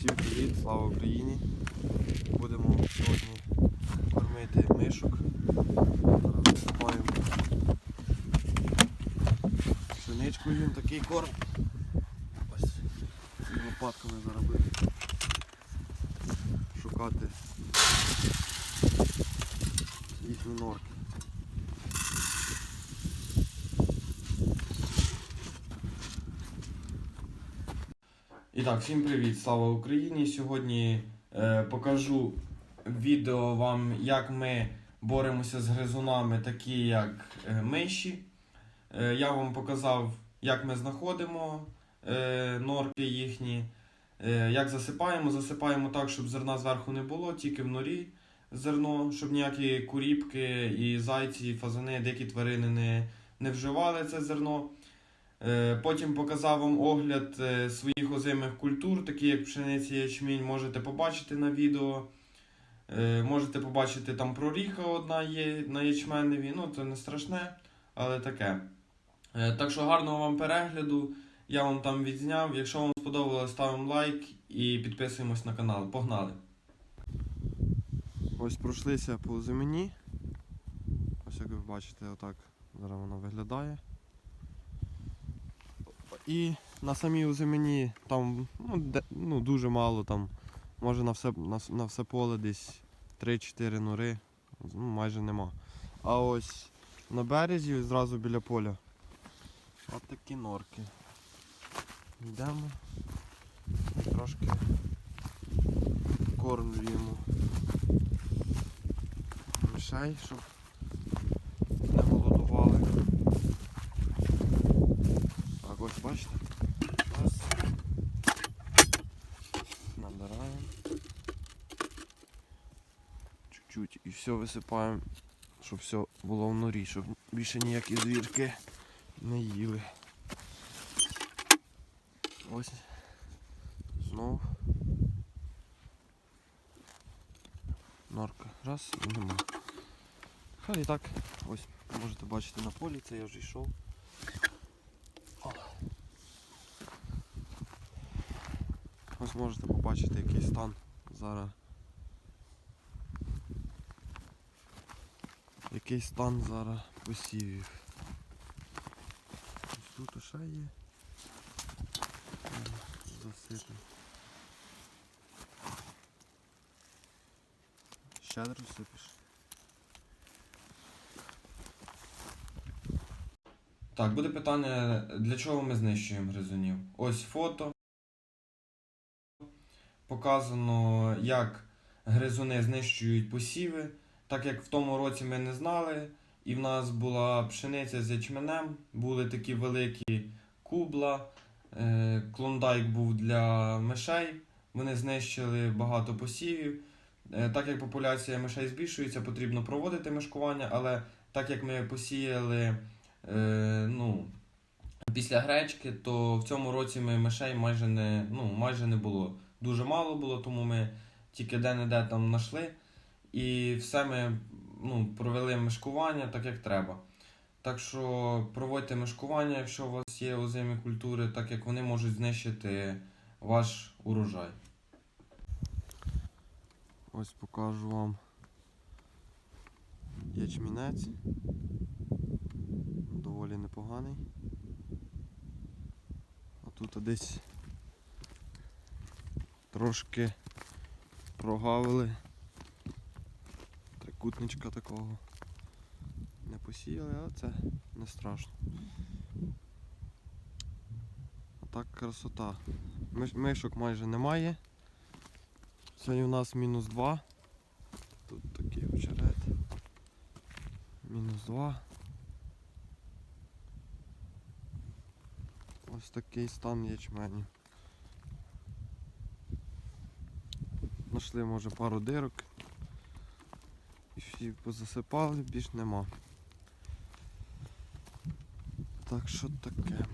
Всім привіт, слава Україні! Будемо сьогодні кормити мишок. Зараз висипаємо пшеничку їм такий корм. Ось лопатками зараз будемо шукати їхні норки. І так, всім привіт, слава Україні! Сьогодні е, покажу відео вам, як ми боремося з гризунами, такі як е, миші. Е, я вам показав, як ми знаходимо е, норки їхні, е, як засипаємо. Засипаємо так, щоб зерна зверху не було, тільки в норі зерно, щоб ніякі куріпки і зайці, і фазани, дикі тварини не, не вживали це зерно. Е, Потім показав вам огляд е, своїх озимих культур, такі як пшениця і ячмінь, можете побачити на відео. Е, Можете побачити там проріха одна є на ячменеві. Ну, це не страшне, але таке. Так що гарного вам перегляду. Я вам там відзняв. Якщо вам сподобалось, ставимо лайк і підписуємось на канал. Погнали! Ось пройшлися по озимені. Ось як ви бачите, отак зараз воно виглядає. І на самій озимені там ну, де, ну, дуже мало, там, може на все, на, на все поле десь 3-4 нори, ну, майже нема. А ось на березі, зразу біля поля, от такі норки. Йдемо, трошки кормлюємо мишей, щоб не голодували. Так, ось бачите. Раз. Набираємо. Чуть-чуть і все висипаємо, щоб все було в норі, щоб більше ніякі звірки не їли. Ось. Знов. Норка. Раз і нема. Хай і так. Ось можете бачити на полі, це я вже йшов. Ось можете побачити який стан зараз. Який стан зараз посівів. Ось тут ще є. Засипно. Щедро сипиш. Так, буде питання, для чого ми знищуємо гризунів. Ось фото. Показано, як гризуни знищують посіви. Так як в тому році ми не знали, і в нас була пшениця з ячменем, були такі великі кубла, е, клондайк був для мишей. Вони знищили багато посівів. Е, Так як популяція мишей збільшується, потрібно проводити мишкування, але так як ми посіяли е, ну, після гречки, то в цьому році ми мишей майже не, ну, майже не було. Дуже мало було, тому ми тільки де-не-де там знайшли. І все ми ну, провели мишкування так, як треба. Так що проводьте мишкування, якщо у вас є озимі культури, так як вони можуть знищити ваш урожай. Ось покажу вам ячмінець. Доволі непоганий. А тут десь трошки прогавили. Трикутничка такого. Не посіяли, але це не страшно. А так красота. Мишок майже немає. Сьогодні у нас мінус 2. Тут такий очерет. Мінус 2. Ось такий стан ячменю. Нашли може пару дирок. І всі позасипали, більш нема. Так що таке.